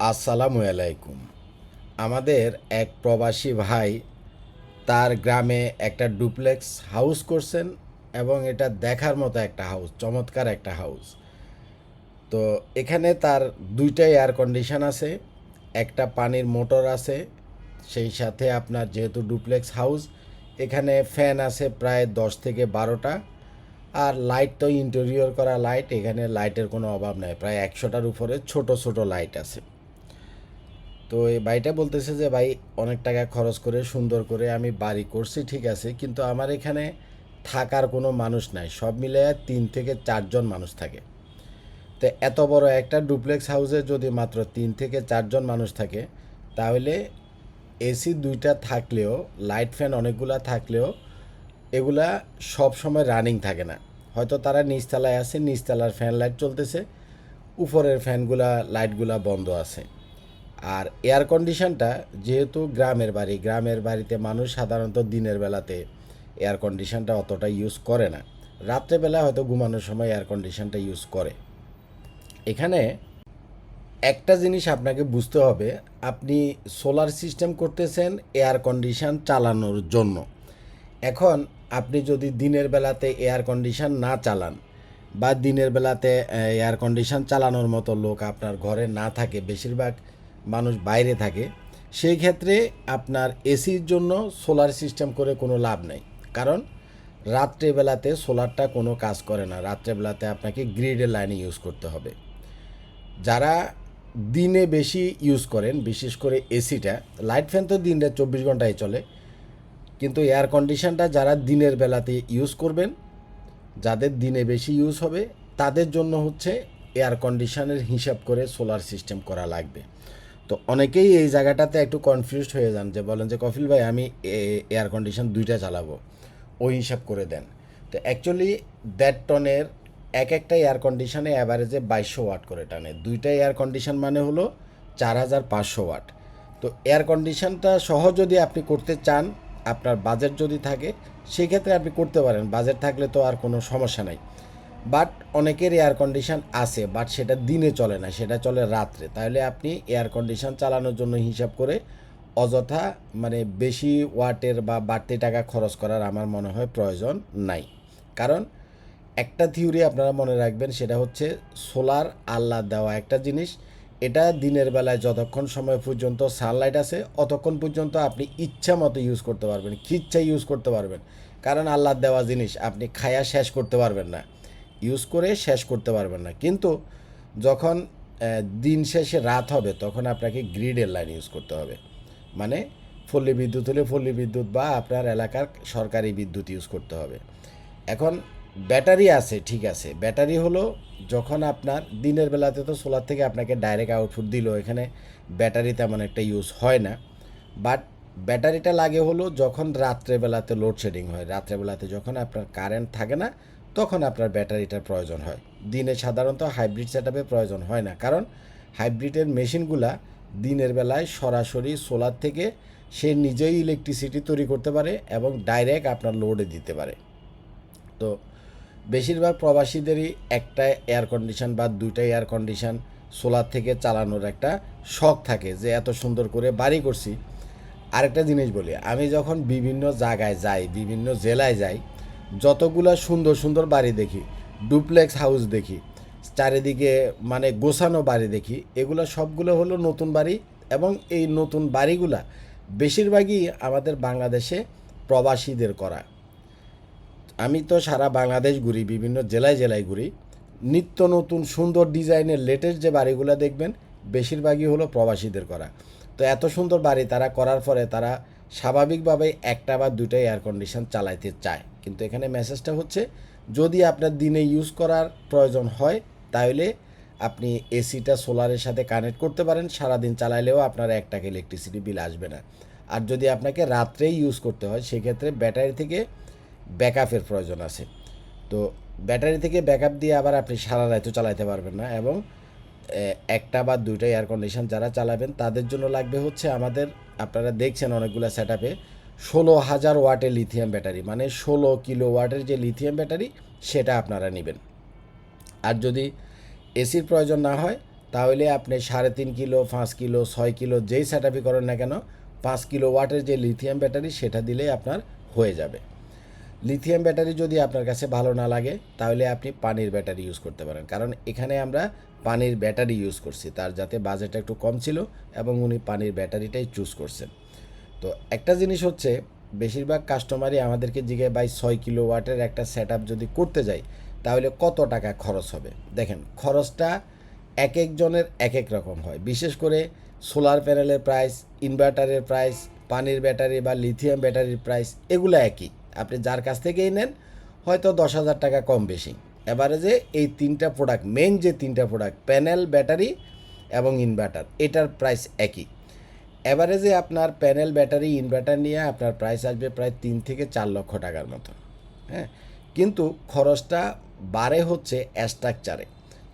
আসসালামু আলাইকুম। আমাদের এক প্রবাসী ভাই তার গ্রামে একটা ডুপ্লেক্স হাউস করছেন এবং এটা দেখার মতো একটা হাউস, চমৎকার একটা হাউস। তো এখানে তার দুইটা এয়ার কন্ডিশন আছে, একটা পানির মোটর আছে, সেই সাথে আপনার যেহেতু ডুপ্লেক্স হাউস, এখানে ফ্যান আছে প্রায় দশ থেকে বারোটা, আর লাইট তো ইন্টেরিয়র করা লাইট এখানে লাইটের কোনো অভাব নাই, প্রায় একশোটার উপরে ছোট ছোট লাইট আছে। তো এই ভাইটা বলতেছে যে, ভাই, অনেক টাকা খরচ করে, সুন্দর করে আমি বাড়ি করছি, ঠিক আছে, কিন্তু আমার এখানে থাকার কোনো মানুষ নাই। সব মিলে তিন থেকে চারজন মানুষ থাকে। তো এত বড় একটা ডুপ্লেক্স হাউসে যদি মাত্র তিন থেকে চারজন মানুষ থাকে, তাহলে এসি দুইটা থাকলেও, লাইট ফ্যান অনেকগুলা থাকলেও, এগুলা সব সময় রানিং থাকে না। হয়তো তারা নিচতলায় আছে, নিচতলার ফ্যান লাইট চলতেছে, উপরের ফ্যানগুলা, লাইটগুলা বন্ধ আছে। আর এয়ার কন্ডিশনটা যেহেতু গ্রামের বাড়ি, গ্রামের বাড়িতে মানুষ সাধারণত দিনের বেলাতে এয়ার কন্ডিশনটা অতটা ইউজ করে না। রাত্রেবেলা হয়তো ঘুমানোর সময় এয়ার কন্ডিশনটা ইউজ করে। এখানে একটা জিনিস আপনাকে বুঝতে হবে, আপনি সোলার সিস্টেম করতেছেন এয়ার কন্ডিশন চালানোর জন্য। এখন আপনি যদি দিনের বেলাতে এয়ার কন্ডিশন না চালান বা দিনের বেলাতে এয়ার কন্ডিশন চালানোর মতো লোক আপনার ঘরে না থাকে, বেশিরভাগ মানুষ বাইরে থাকে, সেই ক্ষেত্রে আপনার এসির জন্য সোলার সিস্টেম করে কোনো লাভ নেই। কারণ রাত্রেবেলাতে সোলারটা কোনো কাজ করে না। রাত্রেবেলাতে আপনাকে গ্রিডের লাইনে ইউজ করতে হবে। যারা দিনে বেশি ইউজ করেন, বিশেষ করে এসিটা, লাইট ফ্যান তো দিনটা চব্বিশ ঘন্টায় চলে। কিন্তু এয়ার কন্ডিশনটা যারা দিনের বেলাতে ইউজ করবেন, যাদের দিনে বেশি ইউজ হবে, তাদের জন্য হচ্ছে এয়ার কন্ডিশনের হিসাব করে সোলার সিস্টেম করা লাগবে। তো অনেকেই এই জায়গাটাতে একটু কনফিউজড হয়ে যান যে বলেন যে, কফিল ভাই, আমি এয়ার কন্ডিশন দুইটা চালাবো ওই হিসাব করে দেন। তো অ্যাকচুয়ালি দেড় টনের এক একটা এয়ার কন্ডিশনে অ্যাভারেজে বাইশশো ওয়াট করে টানে। দুইটা এয়ার কন্ডিশন মানে হলো চার হাজার পাঁচশো ওয়াট তো এয়ার কন্ডিশনটা সহ যদি আপনি করতে চান, আপনার বাজেট যদি থাকে, সেক্ষেত্রে আপনি করতে পারেন। বাজেট থাকলে তো আর কোনো সমস্যা নাই। বাট অনেকের এয়ার কন্ডিশন আছে, বাট সেটা দিনে চলে না, সেটা চলে রাত্রে। তাহলে আপনি এয়ার কন্ডিশন চালানোর জন্য হিসাব করে অযথা মানে বেশি ওয়াটের বা বাড়তি টাকা খরচ করার আমার মনে হয় প্রয়োজন নাই। কারণ একটা থিওরি আপনারা মনে রাখবেন, সেটা হচ্ছে সোলার আল্লাহ দেওয়া একটা জিনিস। এটা দিনের বেলায় যতক্ষণ সময় পর্যন্ত সানলাইট আছে, অতক্ষণ পর্যন্ত আপনি ইচ্ছা মতো ইউজ করতে পারবেন, খিচ্ছা ইউজ করতে পারবেন। কারণ আল্লাহ দেওয়া জিনিস আপনি খায়া শেষ করতে পারবেন না। ইউজ করে শেষ করতে পারবেন না। কিন্তু যখন দিন শেষে রাত হবে, তখন আপনাকে গ্রিডের লাইন ইউজ করতে হবে। মানে পল্লী বিদ্যুৎ হলে পল্লী বিদ্যুৎ বা আপনার এলাকার সরকারি বিদ্যুৎ ইউজ করতে হবে। এখন ব্যাটারি আছে, ঠিক আছে। ব্যাটারি হলো যখন আপনার দিনের বেলাতে তো সোলার থেকে আপনাকে ডাইরেক্ট আউটপুট দিল, এখানে ব্যাটারি তেমন একটা ইউজ হয় না। বাট ব্যাটারিটা লাগে হলো যখন রাত্রেবেলাতে লোডশেডিং হয়। রাত্রেবেলাতে যখন আপনার কারেন্ট থাকে না তখন আপনার ব্যাটারিটার প্রয়োজন হয়। দিনে সাধারণত হাইব্রিড সেট প্রয়োজন হয় না। কারণ হাইব্রিডের মেশিনগুলা দিনের বেলায় সরাসরি সোলার থেকে সে নিজেই ইলেকট্রিসিটি তৈরি করতে পারে এবং ডাইরেক্ট আপনার লোডে দিতে পারে। তো বেশিরভাগ প্রবাসীদেরই একটা এয়ার কন্ডিশন বা দুইটা এয়ার কন্ডিশন সোলার থেকে চালানোর একটা শখ থাকে যে এত সুন্দর করে বাড়ি করছি। আরেকটা জিনিস বলি, আমি যখন বিভিন্ন জায়গায় যাই, বিভিন্ন জেলায় যাই যতগুলা সুন্দর সুন্দর বাড়ি দেখি, ডুপ্লেক্স হাউস দেখি, চারিদিকে মানে গোছানো বাড়ি দেখি, এগুলো সবগুলো হলো নতুন বাড়ি এবং এই নতুন বাড়িগুলা বেশিরভাগই আমাদের বাংলাদেশে প্রবাসীদের করা। আমি তো সারা বাংলাদেশ ঘুরি, বিভিন্ন জেলায় জেলায় ঘুরি। নিত্য নতুন সুন্দর ডিজাইনের লেটেস্ট যে বাড়িগুলো দেখবেন, বেশিরভাগই হলো প্রবাসীদের করা। তো এত সুন্দর বাড়ি তারা করার পরে তারা স্বাভাবিকভাবে একটা বা দুটো এয়ার কন্ডিশন চালাইতে চায়। কিন্তু এখানে মেসেজটা হচ্ছে, যদি আপনার দিনে ইউজ করার প্রয়োজন হয়, তাহলে আপনি এসিটা সোলারের সাথে কানেক্ট করতে পারেন, সারাদিন চালাইলেও আপনার এক টাকা ইলেকট্রিসিটি বিল আসবে না। আর যদি আপনাকে রাত্রেই ইউজ করতে হয়, সেক্ষেত্রে ব্যাটারি থেকে ব্যাকআপের প্রয়োজন আছে। তো ব্যাটারি থেকে ব্যাকআপ দিয়ে আবার আপনি সারা রাতও চালাতে পারবেন না এবং একটা বা দুইটা এয়ার কন্ডিশন যারা চালাবেন, তাদের জন্য লাগবে হচ্ছে আমাদের, আপনারা দেখছেন অনেকগুলো সেট আপে ষোলো হাজার ওয়াটের লিথিয়াম ব্যাটারি মানে ষোলো কিলো ওয়াটের যে লিথিয়াম ব্যাটারি সেটা আপনারা নেবেন। আর যদি এসির প্রয়োজন না হয়, তাহলে আপনি সাড়ে তিন কিলো, পাঁচ কিলো, ছয় কিলো যেই সেট আপই করেন না কেন, পাঁচ কিলো ওয়াটের যে লিথিয়াম ব্যাটারি সেটা দিলেই আপনার হয়ে যাবে। লিথিয়াম ব্যাটারি যদি আপনার কাছে ভালো না লাগে, তাহলে আপনি পানির ব্যাটারি ইউজ করতে পারেন। কারণ এখানে আমরা পানির ব্যাটারি ইউজ করছি, তার যাতে বাজেট একটু কম ছিল এবং উনি পানির ব্যাটারিটাই চুজ করছেন। তো একটা জিনিস হচ্ছে, বেশিরভাগ কাস্টমারই আমাদেরকে জিজ্ঞাসা বাই ছয় কিলো ওয়াটের একটা সেট যদি করতে যাই, তাহলে কত টাকা খরচ হবে? দেখেন, খরচটা এক একজনের এক এক রকম হয়। বিশেষ করে সোলার প্যানেলের প্রাইস ইনভার্টারের প্রাইস পানির ব্যাটারি বা লিথিয়াম ব্যাটারির প্রাইস এগুলো একই। আপনি যার কাছ থেকেই নেন, হয়তো দশ হাজার টাকা কম বেশি। যে এই তিনটা প্রোডাক্ট মেন যে তিনটা প্রোডাক্ট প্যানেল ব্যাটারি এবং ইনভার্টার এটার প্রাইস একই। অ্যাভারেজে আপনার প্যানেল ব্যাটারি ইনভার্টার নিয়ে আপনার প্রাইস আসবে প্রায় তিন থেকে চার লক্ষ টাকার মতো হ্যাঁ? কিন্তু খরচটা বাড়ে হচ্ছে স্ট্রাকচারে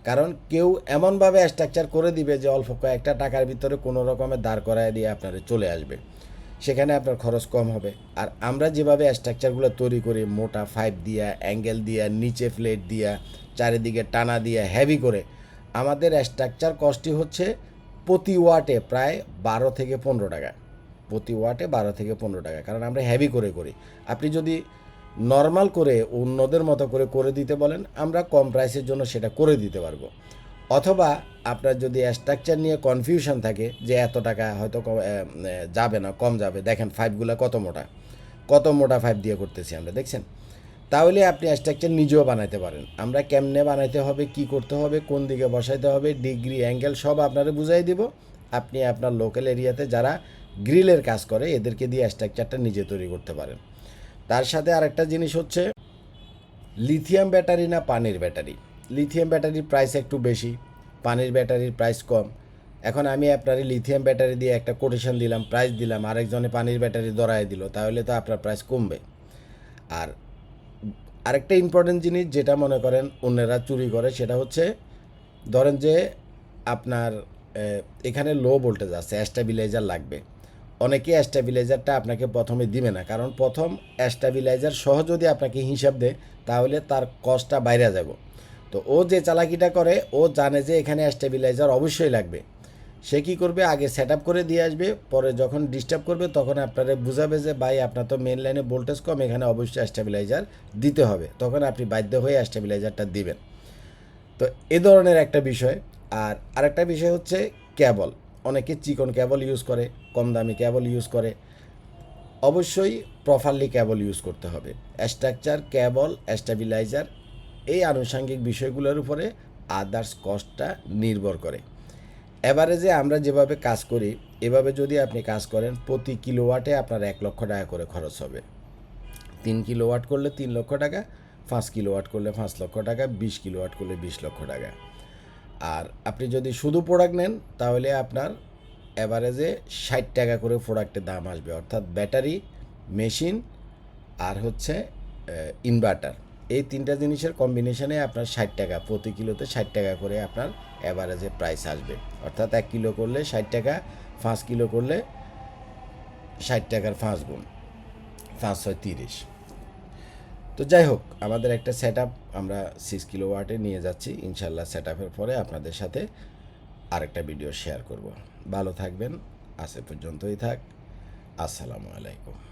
কারণ কেউ এমনভাবে স্ট্রাকচার করে দিবে যে অল্প কয়েকটা টাকার ভিতরে কোনো রকমের দাঁড় করায় দিয়ে আপনার চলে আসবে। সেখানে আপনার খরচ কম হবে। আর আমরা যেভাবে স্ট্রাকচারগুলো তৈরি করি, মোটা ফাইভ দিয়া অ্যাঙ্গেল দিয়া, নিচে প্লেট দিয়া, চারিদিকে টানা দিয়া হ্যাভি করে, আমাদের স্ট্রাকচার কস্টই হচ্ছে প্রতি ওয়াটে প্রায় বারো থেকে পনেরো টাকা। প্রতি ওয়াটে বারো থেকে পনেরো টাকা, কারণ আমরা হ্যাভি করে করি। আপনি যদি নর্মাল করে অন্যদের মতো করে করে দিতে বলেন, আমরা কম প্রাইসের জন্য সেটা করে দিতে পারব। অথবা আপনার যদি স্ট্রাকচার নিয়ে কনফিউশন থাকে যে এত টাকা হয়তো যাবে না, কম যাবে, দেখেন ফাইভগুলো কত মোটা? কত মোটা ফাইভ দিয়ে করতেছি আমরা, দেখছেন? তাহলে আপনি স্ট্রাকচার নিজেও বানাইতে পারেন। আমরা কেমনে বানাইতে হবে, কি করতে হবে, কোন দিকে বসাইতে হবে ডিগ্রি অ্যাঙ্গেল সব আপনারা বুঝাই দিব। আপনি আপনার লোকাল এরিয়াতে যারা গ্রিলের কাজ করে, এদেরকে দিয়ে স্ট্রাকচারটা নিজে তৈরি করতে পারেন। তার সাথে আরেকটা জিনিস হচ্ছে লিথিয়াম ব্যাটারি না পানির ব্যাটারি লিথিয়াম ব্যাটারির প্রাইস একটু বেশি, পানির ব্যাটারির প্রাইস কম। এখন আমি আপনার লিথিয়াম ব্যাটারি দিয়ে একটা কোটেশন দিলাম প্রাইস দিলাম, আরেকজনে পানির ব্যাটারি দরায় দিল, তাহলে তো আপনার প্রাইস কমবে। আর আরেকটা ইম্পর্টেন্ট জিনিস যেটা মনে করেন অন্যরা চুরি করে, সেটা হচ্ছে ধরেন যে আপনার এখানে লো ভোল্টেজ আছে স্ট্যাবিলাইজার লাগবে। অনেকে স্ট্যাবিলাইজারটা আপনাকে প্রথমে দিবে না, কারণ প্রথম স্ট্যাবিলাইজার সহ যদি আপনাকে হিসাব দেয়, তাহলে তার কস্টটা বাইরে যাব। তো ও যে চালাকিটা করে, ও জানে যে এখানে স্ট্যাবিলাইজার অবশ্যই লাগবে। সে কি করবে? আগে সেট করে দিয়ে আসবে, পরে যখন ডিস্টার্ব করবে, তখন আপনারা বুঝাবে যে, ভাই, আপনার তো মেন লাইনে ভোল্টেজ কম, এখানে অবশ্যই স্টেবিলাইজার দিতে হবে। তখন আপনি বাধ্য হয়ে স্টেবিলাইজারটা দিবেন। তো এ ধরনের একটা বিষয়। আর আরেকটা বিষয় হচ্ছে ক্যাবল অনেকে চিকন ক্যাবল ইউজ করে, কম দামি ক্যাবল ইউজ করে। অবশ্যই প্রপারলি ক্যাবল ইউজ করতে হবে। স্ট্রাকচার ক্যাবল স্টেবিলাইজার এই আনুষঙ্গিক বিষয়গুলোর উপরে আদার্স কস্টটা নির্ভর করে। এভারেজে আমরা যেভাবে কাজ করি, এভাবে যদি আপনি কাজ করেন, প্রতি কিলোওয়াটে আপনার এক লক্ষ টাকা করে খরচ হবে। তিন কিলোওয়াট করলে তিন লক্ষ টাকা, পাঁচ কিলোওয়াট করলে পাঁচ লক্ষ টাকা, বিশ কিলোওয়াট করলে বিশ লক্ষ টাকা। আর আপনি যদি শুধু প্রোডাক্ট নেন, তাহলে আপনার অ্যাভারেজে ষাট টাকা করে প্রোডাক্টের দাম আসবে। অর্থাৎ ব্যাটারি মেশিন আর হচ্ছে ইনভার্টার এই তিনটা জিনিসের কম্বিনেশনে আপনার ষাট টাকা, প্রতি কিলোতে ষাট টাকা করে আপনার অ্যাভারেজে প্রাইস আসবে। অর্থাৎ এক কিলো করলে ষাট টাকা, পাঁচ কিলো করলে ষাট টাকার পাঁচ গুণ, পাঁচ ছয় তিরিশ। তো যাই হোক, আমাদের একটা সেট আমরা সিক্স কিলো ওয়াটে নিয়ে যাচ্ছি। ইনশাল্লাহ সেট পরে আপনাদের সাথে আরেকটা ভিডিও শেয়ার করব। ভালো থাকবেন, আজ পর্যন্তই থাক। আসসালামু আলাইকুম।